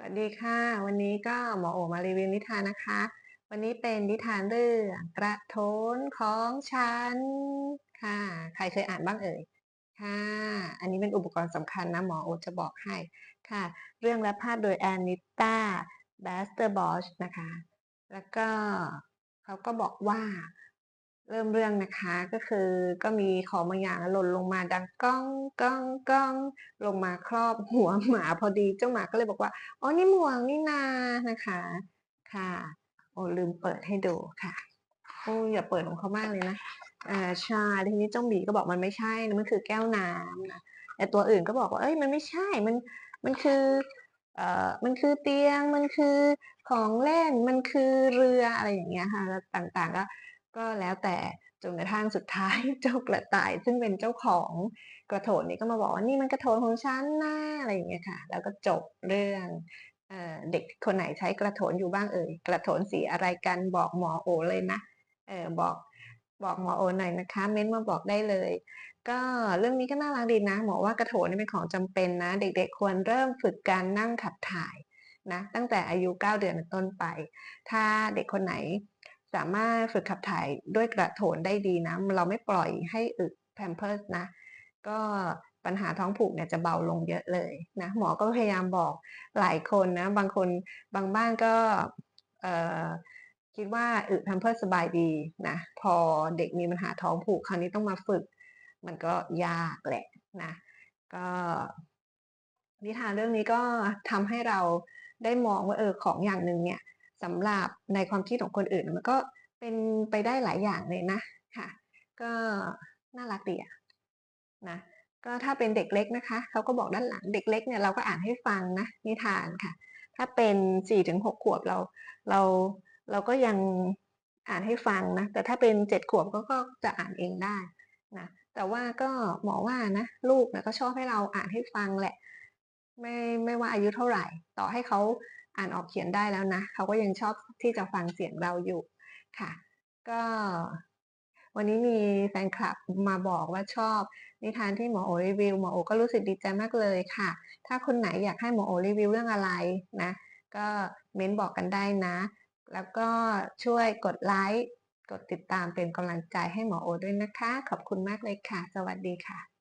สวัสดีค่ะ วันนี้ก็หมอโอมารีวิวนิทานนะคะ วันนี้เป็นนิทานเรื่องกระโถนของฉันค่ะ ใครเคยอ่านบ้างเอ่ยค่ะ อันนี้เป็นอุปกรณ์สำคัญนะหมอโอจะบอกให้ค่ะ เรื่องและภาพโดยแอนนิต้าแบสเตอร์บอชนะคะ แล้วก็เขาก็บอกว่า เริ่มเรื่องนะคะก็คือก็มีของบางอย่างหล่นลงมาดังก้องก้องก้องลงมาครอบหัวหมาพอดีเจ้าหมาก็เลยบอกว่าอ๋อนี่หมวกนี่นานะคะค่ะโอ้ลืมเปิดให้ดูค่ะโอ้อย่าเปิดของเขามากเลยนะอ่าใช่ทีนี้เจ้าหมีก็บอกมันไม่ใช่นะมันคือแก้วน้ำนะแต่ตัวอื่นก็บอกว่าเอ้ยมันไม่ใช่มันมันคือเอ่อมันคือเตียงมันคือของเล่นมันคือเรืออะไรอย่างเงี้ยค่ะต่างๆก็ ก็แล้วแต่จนกระทั่งสุดท้ายเจ้ากระต่ายซึ่งเป็นเจ้าของกระโถนนี้ก็มาบอกว่านี่มันกระโถนของฉันนะอะไรอย่างเงี้ยค่ะ แล้วก็จบเรื่องเอเด็กคนไหนใช้กระโถนอยู่บ้างเอ่ยกระโถนสีอะไรกันบอกหมอโอเลยนะเออบอกบอกหมอโอหน่อยนะคะ เม้นมาบอกได้เลย ก็เรื่องนี้ก็น่ารักดีนะหมอว่ากระโถนนี่เป็นของจำเป็นนะ เด็กๆควรเริ่มฝึกการนั่งขับถ่ายนะตั้งแต่อายุ 9 เดือนต้นไป ถ้าเด็กคนไหน สามารถฝึกขับถ่ายด้วยกระโถนได้ดีนะ เราไม่ปล่อยให้อึแพมเพิร์สนะ ก็ปัญหาท้องผูกเนี่ยจะเบาลงเยอะเลยนะหมอก็พยายามบอกหลายคนนะ บางคนบางบ้านก็คิดว่าอึแพมเพิร์สสบายดีนะ พอเด็กมีปัญหาท้องผูกคราวนี้ต้องมาฝึก มันก็ยากแหละนะก็นิทานเรื่องนี้ก็ทำให้เราได้มองว่าเออของอย่างหนึ่งเนี่ย สำหรับในความคิดของคนอื่นมันก็เป็นไปได้หลายอย่างเลยนะค่ะ ก็น่ารักดีอะนะก็ถ้าเป็นเด็กเล็กนะคะเขาก็บอกด้านหลังเด็กเล็กเนี่ยเราก็อ่านให้ฟังนะนิทานค่ะ ถ้าเป็นสี่ถึงหกขวบเราเราเราก็ยังอ่านให้ฟังนะแต่ถ้าเป็นเจ็ดขวบก็ก็จะอ่านเองได้นะแต่ว่าก็หมอว่านะลูกนะก็ชอบให้เราอ่านให้ฟังแหละ ไม่ไม่ว่าอายุเท่าไหร่ ต่อให้เขา อ่านออกเขียนได้แล้วนะเขาก็ยังชอบที่จะฟังเสียงเราอยู่ค่ะ ก็วันนี้มีแฟนคลับมาบอกว่าชอบ นิทานที่หมอโอรีวิวหมอโอก็รู้สึกดีใจมากเลยค่ะ ถ้าคนไหนอยากให้หมอโอรีวิวเรื่องอะไรนะ ก็เม้นบอกกันได้นะ แล้วก็ช่วยกดไลค์กดติดตามเป็นกำลังใจให้หมอโอด้วยนะคะ ขอบคุณมากเลยค่ะ สวัสดีค่ะ